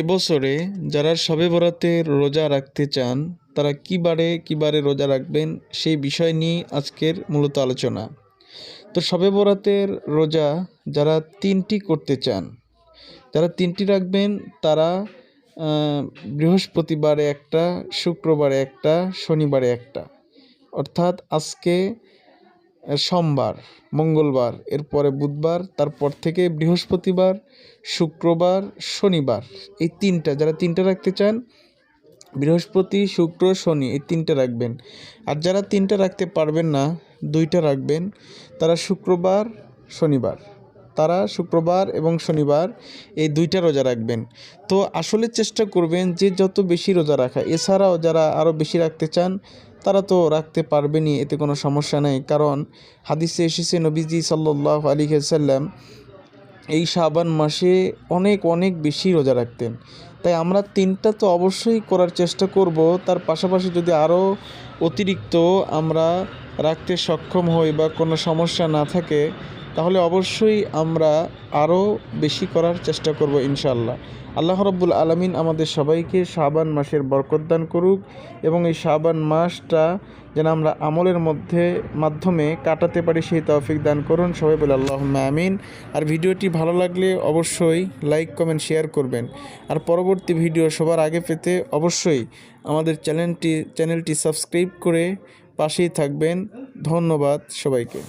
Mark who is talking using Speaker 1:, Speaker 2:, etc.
Speaker 1: এবছরে যারা শবে বরাতের রোজা রাখতে চান, তারা কী বারে কী বারে রোজা রাখবেন সেই বিষয় নিয়ে আজকের মূলত আলোচনা। তো শবে বরাতের রোজা যারা তিনটি করতে চান, যারা তিনটি রাখবেন, তারা বৃহস্পতিবারে একটা, শুক্রবারে একটা, শনিবারে একটা। অর্থাৎ আজকে সোমবার, মঙ্গলবার, এরপরে বুধবার, তারপর থেকে বৃহস্পতিবার, শুক্রবার, শনিবার। এই তিনটা, যারা তিনটা রাখতে চান, বৃহস্পতি, শুক্র, শনি, এই তিনটা রাখবেন। আর যারা তিনটা রাখতে পারবেন না, দুইটা রাখবেন, তারা শুক্রবার, শনিবার। তারা শুক্রবার এবং শনিবার এই দুইটা রোজা রাখবেন। তো আসলে চেষ্টা করবেন যে যত বেশি রোজা রাখা, এছাড়াও যারা আরও বেশি রাখতে চান তারা তো রাখতে পারবেনি এতে কোনো সমস্যা নেই। কারণ হাদিসে এসেছে, নবীজি সাল্লাহ আলী সাল্লাম এই শাবান মাসে অনেক অনেক বেশি রোজা রাখতেন। তাই আমরা তিনটা তো অবশ্যই করার চেষ্টা করব। তার পাশাপাশি যদি আরও অতিরিক্ত আমরা রাখতে সক্ষম হই বা কোনো সমস্যা না থাকে, তাহলে অবশ্যই আমরা আরও বেশি করার চেষ্টা করব ইনশাল্লাহ আল্লাহ রব্বুল আলমিন আমাদের সবাইকে শাবান মাসের বরকত দান করুক এবং এই শাবান মাসটা যেন আমরা আমলের মধ্যে, মাধ্যমে কাটাতে পারি সেই তৌফিক দান করুন। সবাই বলে আল্লাহ আমিন। আর ভিডিওটি ভালো লাগলে অবশ্যই লাইক, কমেন্ট, শেয়ার করবেন। আর পরবর্তী ভিডিও সবার আগে পেতে অবশ্যই আমাদের চ্যানেলটি চ্যানেলটি সাবস্ক্রাইব করে পাশেই থাকবেন। ধন্যবাদ সবাইকে।